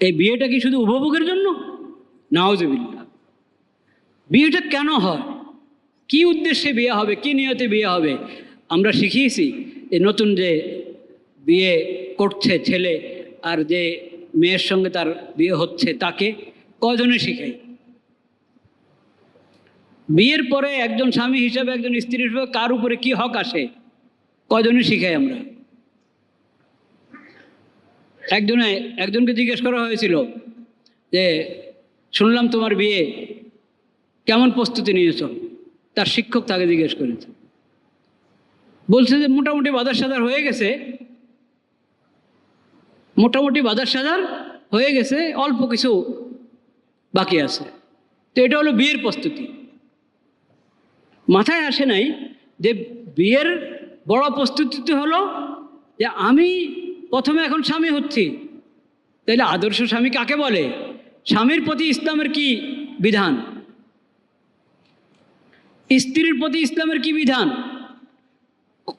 এই বিয়েটা কি শুধু উপভোগের জন্য? নাওজবিল্লা বিয়েটা কেন হয়? কি উদ্দেশ্যে বিয়ে হবে? কি নিয়তে বিয়ে হবে? আমরা শিখিয়েছি এই নতুন যে বিয়ে করছে ছেলে আর যে মেয়ের সঙ্গে তার বিয়ে হচ্ছে তাকে কজনে শিখাই? বিয়ের পরে একজন স্বামী হিসাবে একজন স্ত্রী হিসাবে কার উপরে কি হক আসে? কজনে শিখাই আমরা? একজনে, একজনকে জিজ্ঞেস করা হয়েছিল যে, শুনলাম তোমার বিয়ে। কেমন প্রস্তুতি নিয়েছ? তার শিক্ষক তাকে জিজ্ঞেস করেছে। বলছে যে, মোটামুটি বাজার সাজার হয়ে গেছে। মোটামুটি বাজার সাজার হয়ে গেছে, অল্প কিছু বাকি আছে। তো এটা হলো বিয়ের প্রস্তুতি। মাথায় আসে নাই যে, বিয়ের বড় প্রস্তুতি হলো যে, আমি প্রথমে এখন স্বামী হচ্ছি। তাহলে আদর্শ স্বামী কাকে বলে? স্বামীর প্রতি ইসলামের কি বিধান? স্ত্রীর প্রতি ইসলামের কি বিধান?